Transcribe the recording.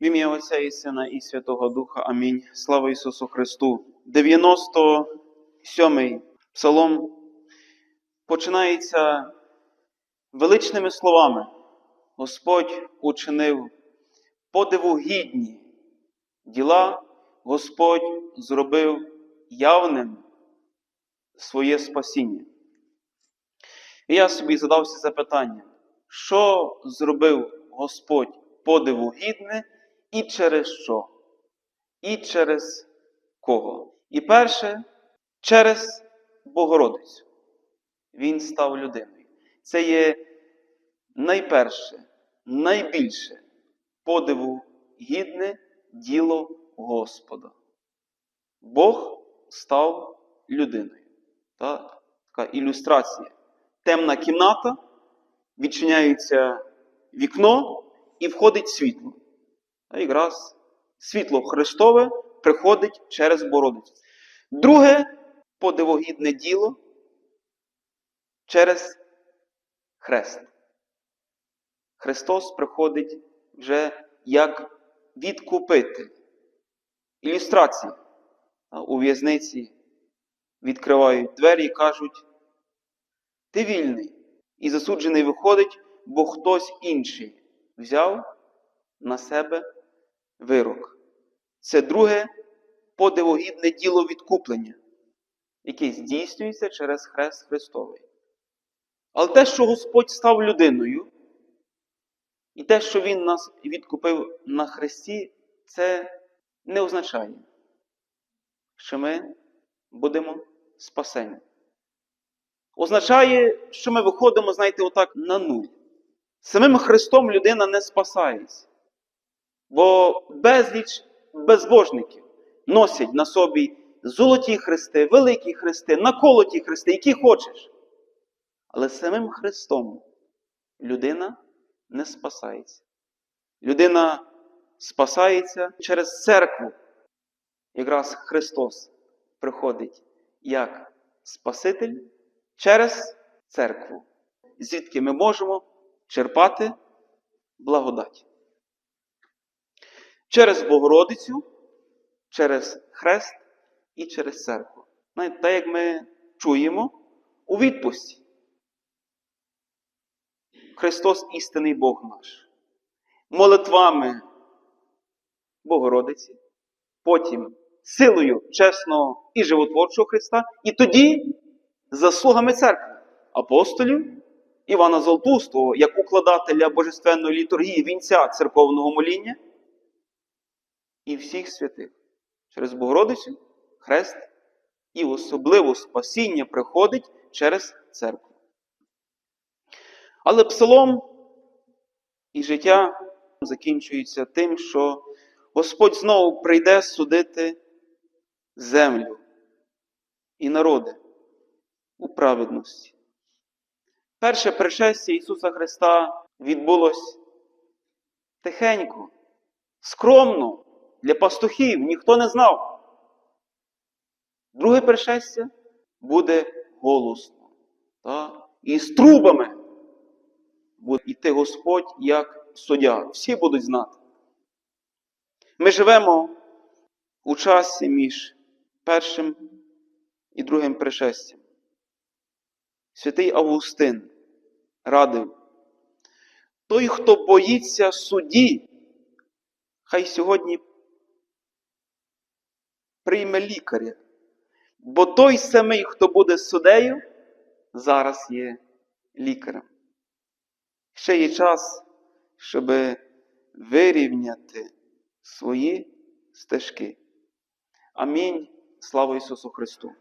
В ім'я Отця і Сина і Святого Духа. Амінь. Слава Ісусу Христу. 97-й псалом починається величними словами. Господь учинив подиву гідні діла, Господь зробив явним своє спасіння. І я собі задався запитання, що зробив Господь подиву гідне і через що? І через кого? І перше, через Богородицю. Він став людиною. Це є найперше, найбільше подиву гідне діло Господа. Бог став людиною. Так? Така ілюстрація. Темна кімната, відчиняється вікно і входить світло. А якраз світло Христове приходить через Бородицю. Друге подивогідне діло через хрест. Христос приходить вже як відкупитель. Ілюстрація. У в'язниці відкривають двері і кажуть, ти вільний. І засуджений виходить, бо хтось інший взяв на себе вирок. Це друге подивогідне діло відкуплення, яке здійснюється через Хрест Христовий. Але те, що Господь став людиною, і те, що Він нас відкупив на Христі, це не означає, що ми будемо спасені. Означає, що ми виходимо, знаєте, отак на нуль. Самим Христом людина не спасається. Бо безліч безбожників носять на собі золоті хрести, великі хрести, наколоті хрести, які хочеш. Але самим Христом людина не спасається. Людина спасається через церкву. Якраз Христос приходить як Спаситель через церкву, звідки ми можемо черпати благодать. Через Богородицю, через Хрест і через церкву. Знаєте, так як ми чуємо у відпусті. Христос істинний Бог наш. Молитвами Богородиці, потім силою чесного і животворчого Христа, і тоді заслугами церкви, апостолів Івана Золотустого, як укладателя Божественної літургії вінця церковного моління і всіх святих. Через Богородицю, Хрест і особливо спасіння приходить через церкву. Але псалом і життя закінчується тим, що Господь знову прийде судити землю і народи у праведності. Перше пришестя Ісуса Христа відбулось тихенько, скромно для пастухів, ніхто не знав. Друге пришестя буде голосно. Та? І з трубами буде йти Господь як суддя. Всі будуть знати. Ми живемо у часі між першим і другим пришестям. Святий Августин радив, той, хто боїться судді, хай сьогодні прийме лікаря, бо той самий, хто буде суддею, зараз є лікарем. Ще є час, щоб вирівняти свої стежки. Амінь. Слава Ісусу Христу!